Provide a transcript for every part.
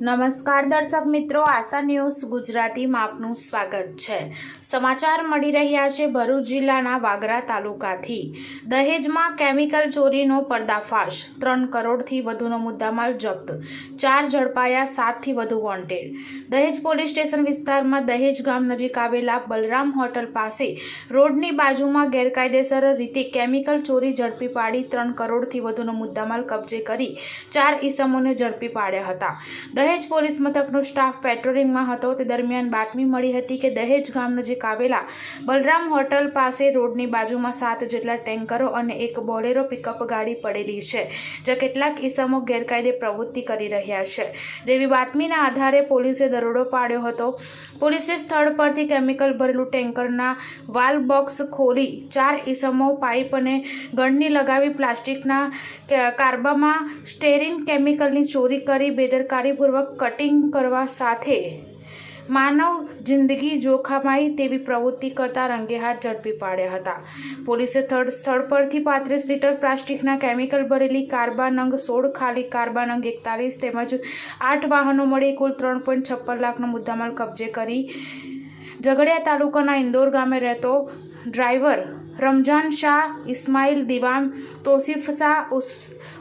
નમસ્કાર દર્શક મિત્રો, આશા ન્યૂઝ ગુજરાતીમાં આપનું સ્વાગત છે. સમાચાર મળી રહ્યા છે ભરૂચ જિલ્લાના વાગરા તાલુકાથી. દહેજમાં કેમિકલ ચોરીનો પર્દાફાશ, ત્રણ કરોડથી વધુનો મુદ્દામાલ જપ્ત, ચાર ઝડપાયા, સાતથી વધુ વોન્ટેડ. દહેજ પોલીસ સ્ટેશન વિસ્તારમાં દહેજ ગામ નજીક આવેલા બલરામ હોટલ પાસે રોડની બાજુમાં ગેરકાયદેસર રીતે કેમિકલ ચોરી ઝડપી પાડી ત્રણ કરોડથી વધુનો મુદ્દામાલ કબજે કરી ચાર ઈસમોને ઝડપી પાડ્યા હતા. દહેજ પોલીસ મથકનો સ્ટાફ પેટ્રોલિંગમાં હતો. તે દરમિયાન બાતમી મળી હતી કે દહેજ ગામ નજીક આવેલા બલરામ હોટલ પાસે રોડની બાજુમાં સાત જેટલા ટેન્કરો અને એક બોલેરો પિકઅપ ગાડી પડેલી છે જે કેટલાક ઈસમો ગેરકાયદે પ્રવૃત્તિ કરી રહ્યા છે. જેવી બાતમીના આધારે પોલીસે દરોડો પાડ્યો હતો. પોલીસે સ્થળ પરથી કેમિકલ ભરેલું ટેન્કરના વાલ બોક્સ ખોલી ચાર ઈસમો પાઇપ અને ગણની લગાવી પ્લાસ્ટિકના કાર્બામાં સ્ટેરિન કેમિકલની ચોરી કરી બેદરકારીપૂર્વક કટિંગ કરવા સાથે માનવ જિંદગી જોખમાઈ તેવી પ્રવૃત્તિ કરતા રંગે હાથ ઝડપી પાડ્યા હતા. પોલીસે સ્થળ સ્થળ પરથી પાંત્રીસ લીટર પ્લાસ્ટિકના કેમિકલ ભરેલી કાર્બાનંગ સોળ ખાલી કાર્બાનંગ એકતાલીસ તેમજ આઠ વાહનો મળી, કુલ ત્રણ પોઈન્ટ છપ્પન લાખનો મુદ્દામાલ કબજે કરી ઝઘડિયા તાલુકાના ઇન્દોર ગામે રહેતો ડ્રાઈવર રમજાન શાહ ઇસ્માઇલ દિવાન તોસીફ શાહ ઉસ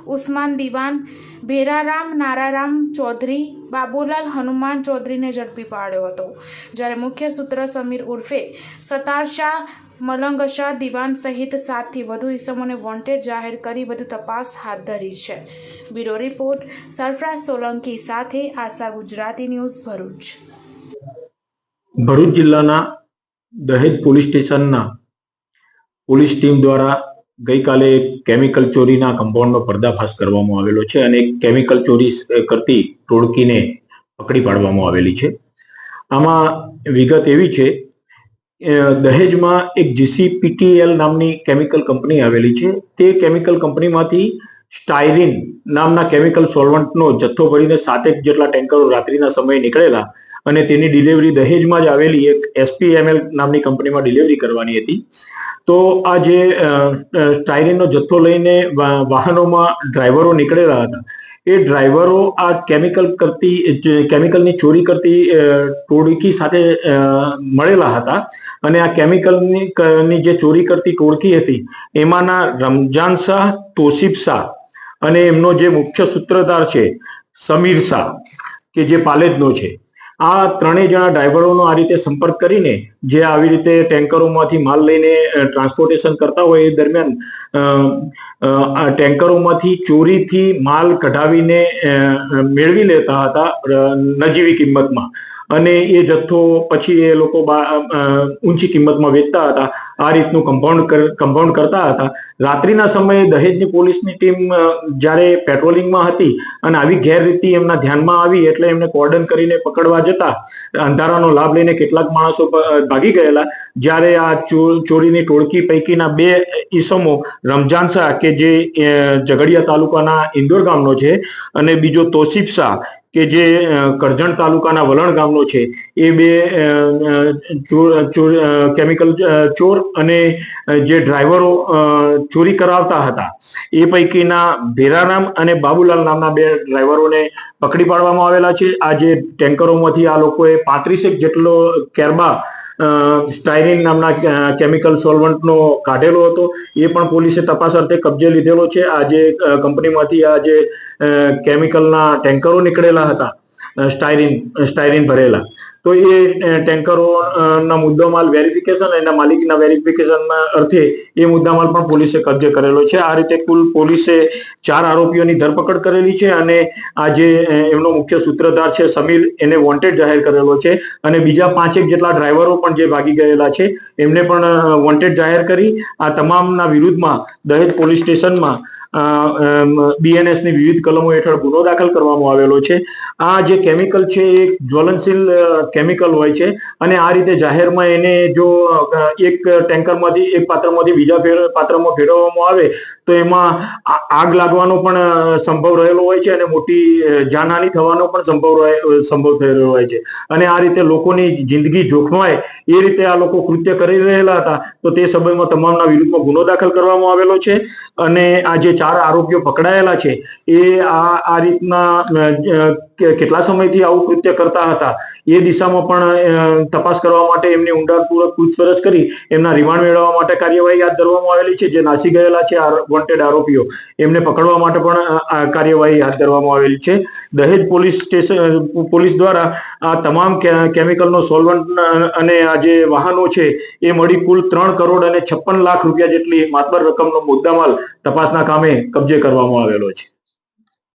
ઉસ્માન દિવાન ભેરારામ નારારામ ચૌધરી બાબુલાલ હનુમાન ચૌધરીને ઝડપી પાડ્યો હતો. જ્યારે મુખ્ય સૂત્ર સમીર ઉર્ફે સતાર શાહ, મલંગ શાહ દિવાન સહિત સાતથી વધુ ઇસમોને વોન્ટેડ જાહેર કરી વધુ તપાસ હાથ ધરી છે. બ્યુરો રિપોર્ટ સરફરાજ સોલંકી સાથે આશા ગુજરાતી ન્યૂઝ ભરૂચ. ભરૂચ જિલ્લાના દહેજ પોલીસ સ્ટેશનના પોલીસ ટીમ દ્વારા ગઈકાલે કેમિકલ ચોરીના કમ્પાઉન્ડનો પર્દાફાશ કરવામાં આવેલો છે અને કેમિકલ ચોરી કરતી ટોળકીને પકડી પાડવામાં આવેલી છે. આમાં વિગત એવી છે દહેજમાં એક જીસીપીટીએલ નામની કેમિકલ કંપની આવેલી છે. તે કેમિકલ કંપનીમાંથી સ્ટાયરીન નામના કેમિકલ સોલ્વન્ટનો જથ્થો ભરીને સાતેક જેટલા ટેન્કરો રાત્રિના સમયે નીકળેલા અને તેની ડિલિવરી દહેજમાં જ આવેલી એક એસપીએમએલ નામની કંપનીમાં ડિલિવરી કરવાની હતી. તો આ જે સ્ટાયરીનનો જથ્થો લઈને વાહનોમાં ડ્રાઈવરો નીકળેલા હતા. એ ડ્રાઈવરો આ કેમિકલ કરતી કેમિકલની ચોરી કરતી ટોળકી સાથે મળેલા હતા. અને આ કેમિકલની જે ચોરી કરતી ટોળકી હતી, એમાંના રમજાન શાહ, તોસીફ શાહ અને એમનો જે મુખ્ય સૂત્રધાર છે, સમીર શાહ, કે જે પાલેજનો છે. આ ત્રણેય જણા ડ્રાઈવરોનો આ રીતે સંપર્ક કરીને જે આવી રીતે ટેન્કરોમાંથી માલ લઈને ટ્રાન્સપોર્ટેશન કરતા હોય એ દરમિયાન ટેન્કરોમાંથી ચોરીથી માલ કઢાવીને મેળવી લેતા હતા નજીવી કિંમતમાં. અને એ જથ્થો પછી એ લોકો ઊંચી કિંમતમાં વેચતા હતા. આ રીતનું કમ્પાઉન્ડ કમ્પાઉન્ડ કરતા હતા. રાત્રિના સમયે દહેજની પોલીસની ટીમ જ્યારે પેટ્રોલિંગમાં હતી અને આવી ગેરરીતિ એમના ધ્યાનમાં આવી એટલે એમને કોર્ડન કરીને પકડવા જતા, અંધારાનો લાભ લઈને કેટલાક માણસો ભાગી ગયેલા. જ્યારે આ ચોરીની ટોળકી પૈકીના બે ઈસમો, રમજાન શાહ, કે જે ઝઘડિયા તાલુકાના ઇન્દોર ગામનો છે, અને બીજો તોસીફ શાહ કે જે કરજણ તાલુકાના વલણ ગામનો છે, એ બે કેમિકલ ચોર અને જે ડ્રાઈવરો ચોરી કરાવતા હતા, એ પૈકીના ભેરારામ અને બાબુલાલ નામના બે ડ્રાઈવરોને પકડી પાડવામાં આવેલા છે. આ જે ટેન્કરોમાંથી આ લોકોએ પાંત્રીસેક જેટલો કેરબા સ્ટાયરીન નામના કેમિકલ સોલ્વન્ટનો કાઢેલો હતો. એ પણ પોલીસે તપાસ અર્થે કબજે લીધેલો છે. આ જે કંપનીમાંથી આ જે કેમિકલના ટેન્કરો નીકળેલા હતા સ્ટાયરીન સ્ટાયરીન ભરેલા. તો એ ટેન્કરોના ટેન્કરો મુદ્દામાલ વેરિફિકેશન એના માલિકના વેરિફિકેશનના અર્થે એ મુદ્દામાલ પણ પોલીસે કબજે કરેલો છે. આ રીતે કુલ પોલીસે ચાર આરોપીઓની ધરપકડ કરેલી છે અને આ જે એમનો મુખ્ય સૂત્રધાર છે સમીર, એને વોન્ટેડ જાહેર કરેલો છે અને બીજા પાંચેક જેટલા ડ્રાઈવરો પણ જે ભાગી ગયેલા છે, એમને પણ વોન્ટેડ જાહેર કરી. આ તમામના વિરુદ્ધમાં દહેજ પોલીસ સ્ટેશનમાં બીએનએસની વિવિધ કલમો હેઠળ ગુનો દાખલ કરવામાં આવેલો છે. આ જે કેમિકલ છે એ જ્વલનશીલ કેમિકલ હોય છે. અને આ રીતે જાહેરમાં એને જો એક ટેન્કરમાંથી, એક પાત્રમાંથી બીજા પાત્રમાં ફેરવવામાં આવે, તો એમાં આગ લાગવાનો પણ સંભવ રહેલો હોય છે અને મોટી જાનહાની થવાનો પણ સંભવ સંભવ થયેલો હોય છે. અને આ રીતે લોકોની જિંદગી જોખમાય, એ રીતે આ લોકો કૃત્ય કરી રહેલા હતા, તો તે સમયમાં તમામના વિરુદ્ધમાં ગુનો દાખલ કરવામાં આવેલો છે. અને આ જે ચાર આરોપીઓ પકડાયેલા છે, એ આ આ રીતના કેટલા સમયથી આવું કૃત્ય કરતા હતા, એ દિશામાં પણ તપાસ કરવા માટે એમની ઊંડાણપૂર્વક પૂછપરછ કરી, એમના રિમાન્ડ મેળવવા માટે કાર્યવાહી હાથ ધરવામાં આવેલી છે, જે નાસી ગયેલા છે વોન્ટેડ આરોપીઓ. એમને પકડવા માટે પણ કાર્યવાહી હાથ ધરવામાં આવેલી છે. દહેજ પોલીસ સ્ટેશન પોલીસ દ્વારા આ તમામ કેમિકલનો સોલ્વન્ટ અને આ જે વાહનો છે, એ મળી કુલ ત્રણ કરોડ અને છપ્પન લાખ રૂપિયા જેટલી માતબર રકમનો મુદ્દામાલ તપાસના કામે કબજે કરવામાં આવેલો છે.